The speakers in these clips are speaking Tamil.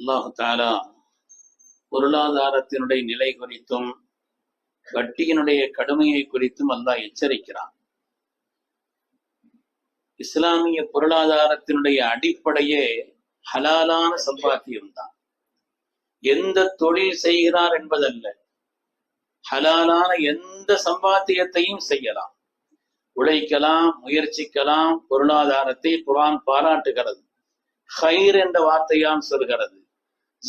அல்லாஹு தாலா பொருளாதாரத்தினுடைய நிலை குறித்தும் வட்டியினுடைய கடுமையை குறித்தும் அல்லாஹ் எச்சரிக்கிறான். இஸ்லாமிய பொருளாதாரத்தினுடைய அடிப்படையே ஹலாலான சம்பாத்தியம் தான் எந்த தொழில் செய்கிறார் என்பதல்ல. ஹலாலான எந்த சம்பாத்தியத்தையும் செய்யலாம். உழைக்கலாம் முயற்சிக்கலாம் பொருளாதாரத்தை குரான் பாராட்டுகிறது. ஹைர் என்ற வார்த்தையால் சொல்கிறது.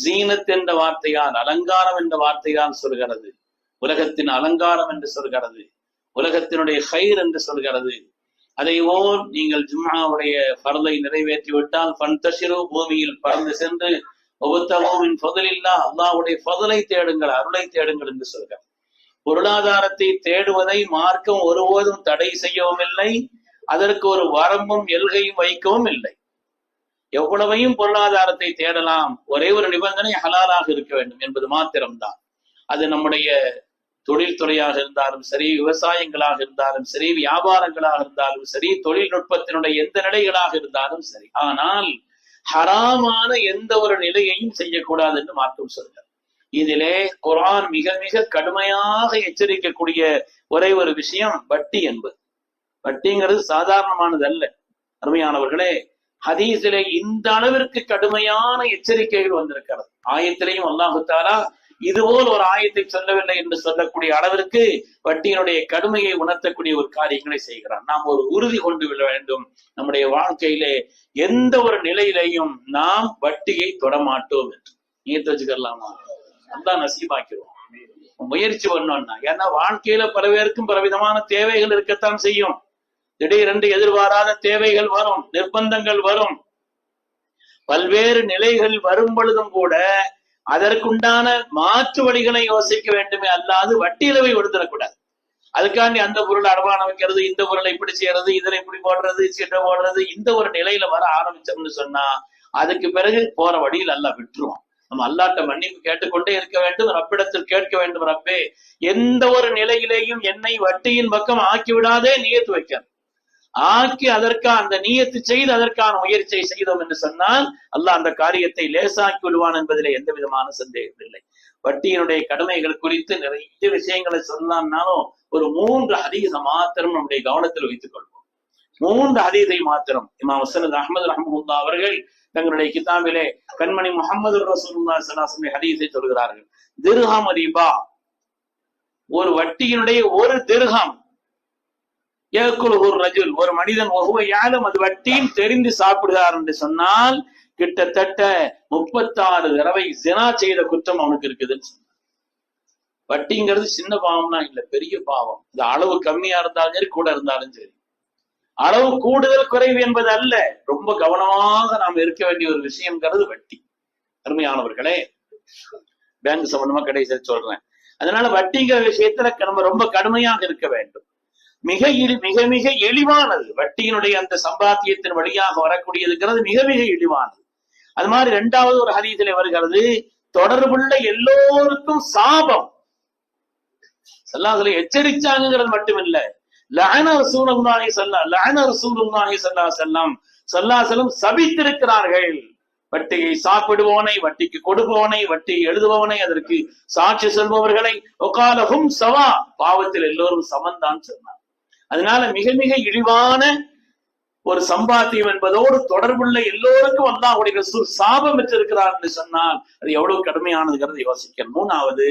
ஜீனத் என்ற வார்த்தையால் அலங்காரம் என்ற வார்த்தையால் சொல்கிறது. உலகத்தின் அலங்காரம் என்று சொல்கிறது. உலகத்தினுடைய ஹைர் என்று சொல்கிறது. அதை நீங்கள் ஜும்மாவுடைய பரலை நிறைவேற்றி விட்டால் பன்தசிரு பூமியில் பறந்து சென்று ஒவ்வொருத்தவோமின் பதிலில்லா அல்லாவுடைய பதிலை தேடுங்கள் அருளை தேடுங்கள் என்று சொல்கிறார். பொருளாதாரத்தை தேடுவதை மார்க்கம் ஒருபோதும் தடை செய்யவும் இல்லை அதற்கு ஒரு வரம்பும் எல்கையும் வைக்கவும் இல்லை. எவ்வளவையும் பொருளாதாரத்தை தேடலாம் ஒரே ஒரு நிபந்தனை ஹலாலாக இருக்க வேண்டும் என்பது மாத்திரம்தான். அது நம்முடைய தொழில்துறையாக இருந்தாலும் சரி விவசாயங்களாக இருந்தாலும் சரி வியாபாரங்களாக இருந்தாலும் சரி தொழில்நுட்பத்தினுடைய எந்த நிலைகளாக இருந்தாலும் சரி. ஆனால் ஹராமான எந்த ஒரு நிலையையும் செய்யக்கூடாது என்று மார்க்கம் சொல்கிறார் இதிலே குரான் மிக மிக கடுமையாக எச்சரிக்கக்கூடிய ஒரே ஒரு விஷயம் வட்டி என்பது. வட்டிங்கிறது சாதாரணமானது அல்ல அருமையானவர்களே ஹதீஸிலே இந்த அளவிற்கு கடுமையான எச்சரிக்கைகள் வந்திருக்கிறது. ஆயத்திலையும் அல்லாஹு தாலா இதுபோல் ஒரு ஆயத்தை சொல்லவில்லை என்று சொல்லக்கூடிய அளவிற்கு வட்டியினுடைய கடுமையை உணர்த்தக்கூடிய ஒரு காரியங்களை செய்கிறான். நாம் ஒரு உறுதி கொண்டு விட வேண்டும். நம்முடைய வாழ்க்கையிலே எந்த ஒரு நிலையிலையும் நாம் வட்டியை தொடமாட்டோம் என்று. நீத்து வச்சுக்கலாமா? அதான் நசீபாக்கிறோம் முயற்சி பண்ணோம்னா ஏன்னா வாழ்க்கையில பல பேருக்கும் பலவிதமான தேவைகள் இருக்கத்தான் செய்யும். திடீரென்று எதிர்பாராத தேவைகள் வரும் நிர்பந்தங்கள் வரும். பல்வேறு நிலைகள் வரும் பொழுதும் கூட அதற்குண்டான மாற்று வழிகளை யோசிக்க வேண்டுமே அல்லாது வட்டியிலவை போய் அதுக்காண்டி அந்த பொருளை அடமானம் வைக்கிறது இந்த பொருளை இப்படி செய்யறது இதுல இப்படி போடுறது சீட்டை போடுறது இந்த ஒரு நிலையில வர ஆரம்பிச்சோம்னு சொன்னா அதுக்கு பிறகு போற வழியில் எல்லாம் விட்டுருவோம் நம்ம அல்லாட்ட மன்னிப்பு கேட்டுக்கொண்டே இருக்க வேண்டும் ரப்பிடத்தில் கேட்க வேண்டும் ரப்பே. எந்த ஒரு நிலையிலேயும் என்னை வட்டியின் பக்கம் ஆக்கி விடாதே நியத்து வைக்கணும் ஆக்கி அதற்கான அந்த நீயத்து செய்து அதற்கான முயற்சியை செய்தோம் என்று சொன்னால் அல்லாஹ் அந்த காரியத்தை லேசாக்கி விடுவான் என்பதிலே எந்த விதமான சந்தேகம் இல்லை. வட்டியினுடைய கடமைகள் குறித்து நிறைய விஷயங்களை சொல்லலாம்னாலும் ஒரு மூன்று ஹதீஸ மாத்திரம் நம்முடைய கவனத்தில் வைத்துக் கொள்வோம். மூன்று ஹதீஸை மாத்திரம். இமாம் வசனத் அஹமது ரஹமுல்லா அவர்கள் தங்களுடைய கிதாபிலே கண்மணி முகமது ரசூல்லா சலாசமி ஹதீஸை சொல்கிறார்கள். திருஹம் ரிபா ஒரு வட்டியினுடைய ஒரு திர்ஹம் ஒரு ரஜுல். ஒரு மனிதன் ஒவ்வொரு யாரும் அது வட்டியும் தெரிந்து சாப்பிடுகிறார் என்று சொன்னால் கிட்டத்தட்ட முப்பத்தாறு தடவை ஜினா செய்த குற்றம் அவனுக்கு இருக்குதுன்னு சொன்னான். வட்டிங்கிறது சின்ன பாவம்னா இல்ல பெரிய பாவம். இது அளவு கம்மியா இருந்தாலும் சரி கூட இருந்தாலும் சரி. அளவு கூடுதல் குறைவு என்பது அல்ல. ரொம்ப கவனமாக நாம் இருக்க வேண்டிய ஒரு விஷயம்ங்கிறது வட்டி. அருமையானவர்களே பேங்க் சம்பந்தமா கடைசி சொல்றேன். அதனால வட்டிங்கிற விஷயத்துல நம்ம ரொம்ப கடுமையாக இருக்க வேண்டும். மிக மிக மிக எளிவானது வட்டியினுடைய அந்த சம்பாத்தியத்தின் வழியாக வரக்கூடியதுங்கிறது மிக மிக எளிவானது அது மாதிரி இரண்டாவது ஒரு ஹரீதிலே வருகிறது தொடர்புள்ள எல்லோருக்கும் சாபம். சல்லாஹலை எச்சரிச்சாங்கிறது மட்டுமில்ல. லஹன ரசூலுல்லாஹி சல்லா லஹன ரசூலுல்லாஹி சல்லா செல்லம் சல்லா செல்லம் சபித்திருக்கிறார்கள். வட்டியை சாப்பிடுபவனை வட்டிக்கு கொடுப்பவனை வட்டியை எழுதுபவனை அதற்கு சாட்சி சொல்பவர்களை ஒகாலகும் சவா பாவத்தில் எல்லோரும் சமந்தான் சொன்னார். அதனால மிக மிக இழிவான ஒரு சம்பாத்தியம் என்பதோடு தொடர்புள்ள எல்லோருக்கும் அல்லாஹுடைய ரசூல் சாபம் பெற்றிருக்கிறார் என்று சொன்னால் அது எவ்வளவு கடுமையானதுங்கிறது யோசிக்கணும். மூணாவது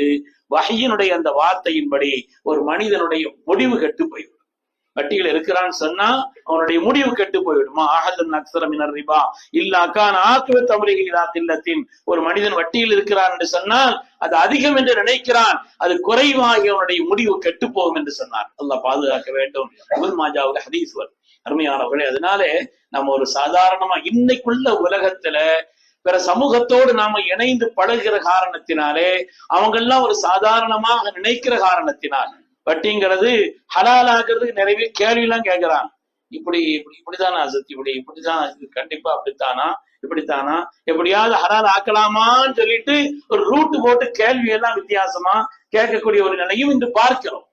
வகையினுடைய அந்த வார்த்தையின்படி ஒரு மனிதனுடைய முடிவு கெட்டு போயிடும். வட்டியில் இருக்கிறான்னு சொன்னா அவனுடைய முடிவு கெட்டு போய்விடுமா? ஆகதன் அக்சரமினர் ரிபா. இல்லாக்கான் ஆக்குவ தமிழகிலா தில்லத்தின். ஒரு மனிதன் வட்டியில் இருக்கிறான் என்று சொன்னால் அது அதிகம் என்று நினைக்கிறான். அது குறைவாகி அவனுடைய முடிவு கெட்டு போகும் என்று சொன்னார். அல்லாஹ் பாதுகாக்க வேண்டும். அபுல் மாஜாவுக்கு ஹதீஸ்வர் அருமையானவர்களே அதனாலே நம்ம ஒரு சாதாரணமா இன்னைக்குள்ள உலகத்துல பிற சமூகத்தோடு நாம இணைந்து பழகிற காரணத்தினாலே அவங்க எல்லாம் ஒரு சாதாரணமாக நினைக்கிற காரணத்தினால் வட்டிங்கிறது ஹலாலாகிறது நிறைய கேள்வி எல்லாம் கேட்கிறான். இப்படி இப்படி இப்படிதானா சத்தி இப்படி இப்படிதான் இது கண்டிப்பா அப்படித்தானா இப்படித்தானா எப்படியாவது ஹலால் ஆக்கலாமான்னு சொல்லிட்டு ஒரு ரூட் போட்டு கேள்வி எல்லாம் வித்தியாசமா கேட்கக்கூடிய ஒரு நிலையும் இன்று பார்க்கிறோம்.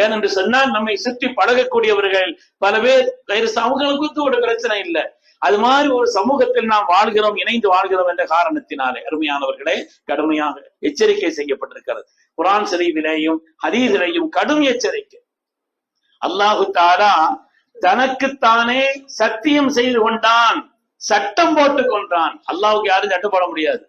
ஏனென்று சொன்னால் நம்மை சுற்றி பழகக்கூடியவர்கள் பல பேர் அவங்களுக்கு ஒரு பிரச்சனை இல்லை. அது மாதிரி ஒரு சமூகத்தில் நாம் வாழ்கிறோம் இணைந்து வாழ்கிறோம் என்ற காரணத்தினாலே அருமையானவர்களே கடுமையாக எச்சரிக்கை செய்யப்பட்டிருக்கிறது. குரான் ஷரீஃபிலேயும் ஹதீஸிலேயும் கடும் எச்சரிக்கை. அல்லாஹு தாரா தனக்குத்தானே சத்தியம் செய்து கொண்டான் சட்டம் போட்டுக் கொண்டான். அல்லாவுக்கு யாரும் சட்டம் போட முடியாது.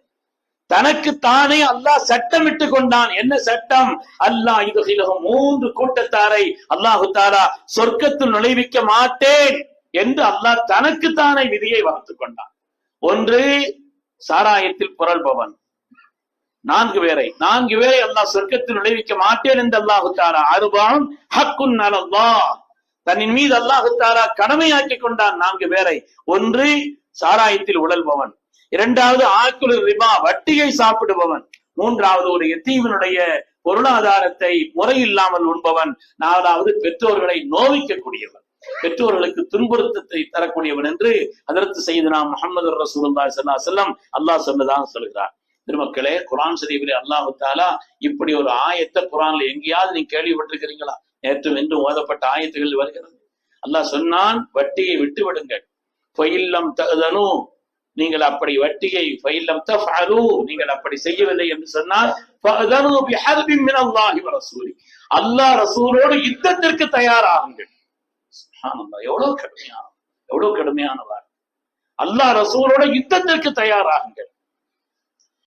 தனக்கு தானே அல்லாஹ் சட்டமிட்டு கொண்டான். என்ன சட்டம்? அல்லாஹ் இது மூன்று கூட்டத்தாரை அல்லாஹு தாரா சொர்க்கத்தில் நுழைவிக்க மாட்டேன். என்று அல்லாஹ் தனக்குத்தானே விதியை வகுத்துக் கொண்டான். ஒன்று சாராயத்தில் புரள்பவன். நான்கு பேரை நான்கு பேரை அல்லாஹ் சொர்க்கத்தில் நுழைவிக்க மாட்டேன் என்று அல்லாஹு தாரா அருபான் ஹக்குன் அல்லாஹ் தன்னின் மீது அல்லாஹு தாரா கடமையாக்கி கொண்டான் நான்கு பேரை. ஒன்று சாராயத்தில் உழல்பவன். இரண்டாவது ஆக்குலு ரிபா வட்டியை சாப்பிடுபவன். மூன்றாவது ஒரு எத்தீவனுடைய பொருளாதாரத்தை முறையில்லாமல் உண்பவன். நாலாவது பெற்றோர்களை நோவிக்கக்கூடியவன். பெற்றோர்களுக்கு துன்புறுத்தத்தை தரக்கூடியவன் என்று அதற்கு செய்தனா முகமது ரசூலுல்லாஹி சல்லா செல்லம் அல்லாஹ் சொன்னதாக சொல்கிறார். திருமக்களே குரான் சரீபிலே அல்லாஹு தாலா இப்படி ஒரு ஆயத்தை குரான்ல எங்கேயாவது நீங்க கேள்விப்பட்டிருக்கிறீங்களா? நேற்று என்று ஓதப்பட்ட ஆயத்துகள் வருகிறது. அல்லாஹ் சொன்னான் வட்டியை விட்டு விடுங்கள். ஃபைல்லம் தகுதனு நீங்கள் அப்படி வட்டியை ஃபைல்லம் தஃஅலு நீங்கள் அப்படி செய்யவில்லை என்று சொன்னால் ஃபஅதனு பிஹர்பின் மின் அல்லாஹி வ ரசூலி. அல்லாஹ் ரசூலோடு யுத்தத்திற்கு தயாராகுங்கள். சுப்ஹானல்லாஹ் எவ்வளவு கடுமையான எவ்வளவு கடுமையானவர் அல்லாஹ் ரசூலோட யுத்தத்திற்கு தயாராகுங்கள்.